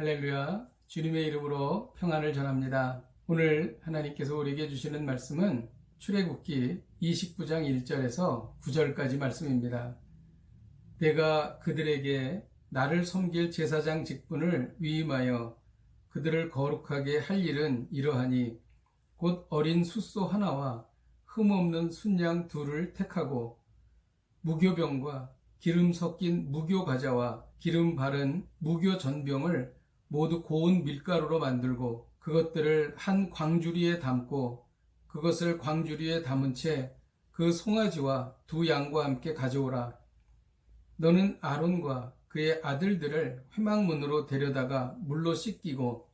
할렐루야. 주님의 이름으로 평안을 전합니다. 오늘 하나님께서 우리에게 주시는 말씀은 출애굽기 29장 1절에서 9절까지 말씀입니다. 내가 그들에게 나를 섬길 제사장 직분을 위임하여 그들을 거룩하게 할 일은 이러하니 곧 어린 숫소 하나와 흠 없는 순양 둘을 택하고 무교병과 기름 섞인 무교 과자와 기름 바른 무교 전병을 모두 고운 밀가루로 만들고 그것들을 한 광주리에 담고 그것을 광주리에 담은 채 그 송아지와 두 양과 함께 가져오라. 너는 아론과 그의 아들들을 회막문으로 데려다가 물로 씻기고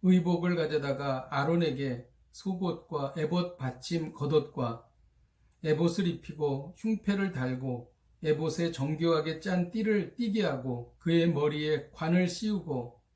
의복을 가져다가 아론에게 속옷과 에봇 받침 겉옷과 에봇을 입히고 흉패를 달고 에봇에 정교하게 짠 띠를 띠게 하고 그의 머리에 관을 씌우고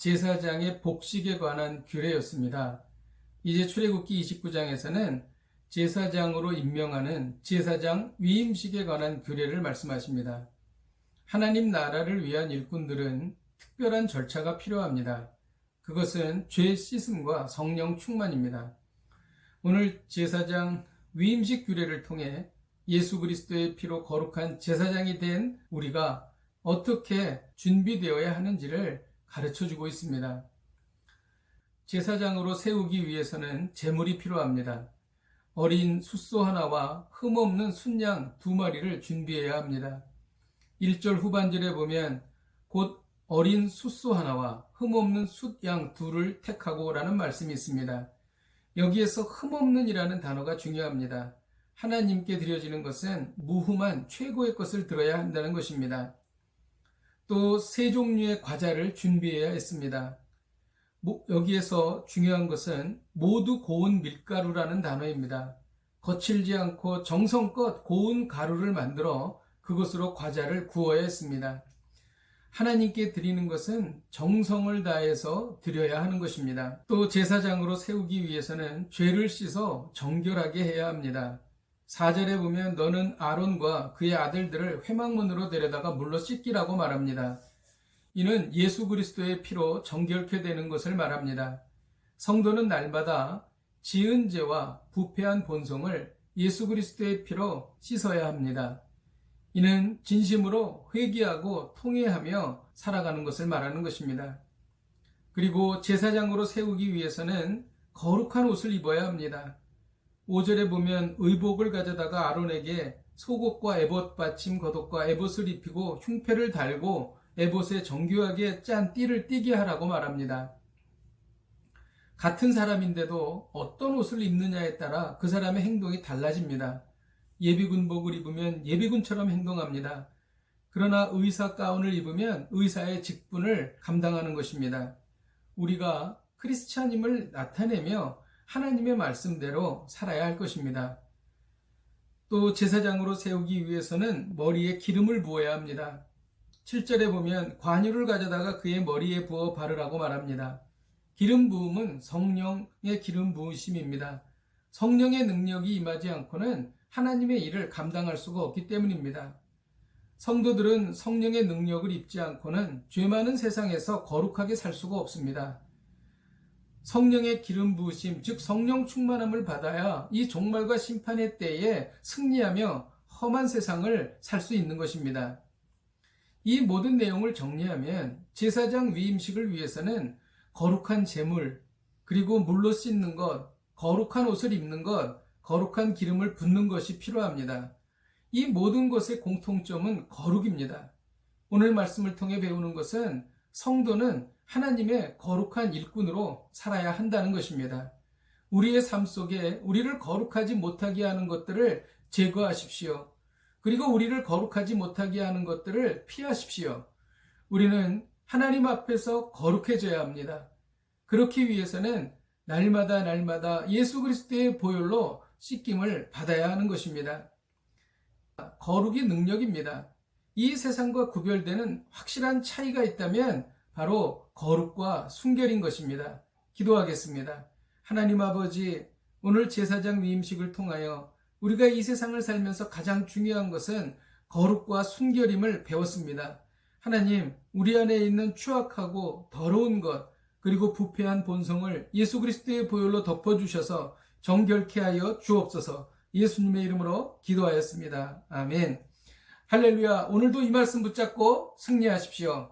제사장의 복식에 관한 규례였습니다. 이제 출애굽기 29장에서는 제사장으로 임명하는 제사장 위임식에 관한 규례를 말씀하십니다. 하나님 나라를 위한 일꾼들은 특별한 절차가 필요합니다. 그것은 죄 씻음과 성령 충만입니다. 오늘 제사장 위임식 규례를 통해 예수 그리스도의 피로 거룩한 제사장이 된 우리가 어떻게 준비되어야 하는지를 가르쳐 주고 있습니다. 제사장으로 세우기 위해서는 재물이 필요합니다. 어린 숫소 하나와 흠없는 순양 두 마리를 준비해야 합니다. 1절 후반절에 보면 곧 어린 숫소 하나와 흠없는 숫양 둘을 택하고 라는 말씀이 있습니다. 여기에서 흠없는 이라는 단어가 중요합니다. 하나님께 드려지는 것은 무흠한 최고의 것을 들어야 한다는 것입니다. 또 세 종류의 과자를 준비해야 했습니다. 여기에서 중요한 것은 모두 고운 밀가루라는 단어입니다. 거칠지 않고 정성껏 고운 가루를 만들어 그것으로 과자를 구워야 했습니다. 하나님께 드리는 것은 정성을 다해서 드려야 하는 것입니다. 또 제사장으로 세우기 위해서는 죄를 씻어 정결하게 해야 합니다. 4절에 보면 너는 아론과 그의 아들들을 회막문으로 데려다가 물로 씻기라고 말합니다. 이는 예수 그리스도의 피로 정결케 되는 것을 말합니다. 성도는 날마다 지은 죄와 부패한 본성을 예수 그리스도의 피로 씻어야 합니다. 이는 진심으로 회개하고 통회하며 살아가는 것을 말하는 것입니다. 그리고 제사장으로 세우기 위해서는 거룩한 옷을 입어야 합니다. 5절에 보면 의복을 가져다가 아론에게 속옷과 에봇 받침 겉옷과 에봇을 입히고 흉패를 달고 에봇에 정교하게 짠 띠를 띠게 하라고 말합니다. 같은 사람인데도 어떤 옷을 입느냐에 따라 그 사람의 행동이 달라집니다. 예비군복을 입으면 예비군처럼 행동합니다. 그러나 의사 가운을 입으면 의사의 직분을 감당하는 것입니다. 우리가 크리스찬임을 나타내며 하나님의 말씀대로 살아야 할 것입니다. 또 제사장으로 세우기 위해서는 머리에 기름을 부어야 합니다. 7절에 보면 관유를 가져다가 그의 머리에 부어 바르라고 말합니다. 기름 부음은 성령의 기름 부으심입니다. 성령의 능력이 임하지 않고는 하나님의 일을 감당할 수가 없기 때문입니다. 성도들은 성령의 능력을 입지 않고는 죄 많은 세상에서 거룩하게 살 수가 없습니다. 성령의 기름 부으심, 즉 성령 충만함을 받아야 이 종말과 심판의 때에 승리하며 험한 세상을 살 수 있는 것입니다. 이 모든 내용을 정리하면 제사장 위임식을 위해서는 거룩한 재물, 그리고 물로 씻는 것, 거룩한 옷을 입는 것, 거룩한 기름을 붓는 것이 필요합니다. 이 모든 것의 공통점은 거룩입니다. 오늘 말씀을 통해 배우는 것은 성도는 하나님의 거룩한 일꾼으로 살아야 한다는 것입니다. 우리의 삶 속에 우리를 거룩하지 못하게 하는 것들을 제거하십시오. 그리고 우리를 거룩하지 못하게 하는 것들을 피하십시오. 우리는 하나님 앞에서 거룩해져야 합니다. 그렇기 위해서는 날마다 날마다 예수 그리스도의 보혈로 씻김을 받아야 하는 것입니다. 거룩이 능력입니다. 이 세상과 구별되는 확실한 차이가 있다면 바로 거룩과 순결인 것입니다. 기도하겠습니다. 하나님 아버지, 오늘 제사장 위임식을 통하여 우리가 이 세상을 살면서 가장 중요한 것은 거룩과 순결임을 배웠습니다. 하나님, 우리 안에 있는 추악하고 더러운 것, 그리고 부패한 본성을 예수 그리스도의 보혈로 덮어주셔서 정결케 하여 주옵소서 예수님의 이름으로 기도하였습니다. 아멘. 할렐루야. 오늘도 이 말씀 붙잡고 승리하십시오.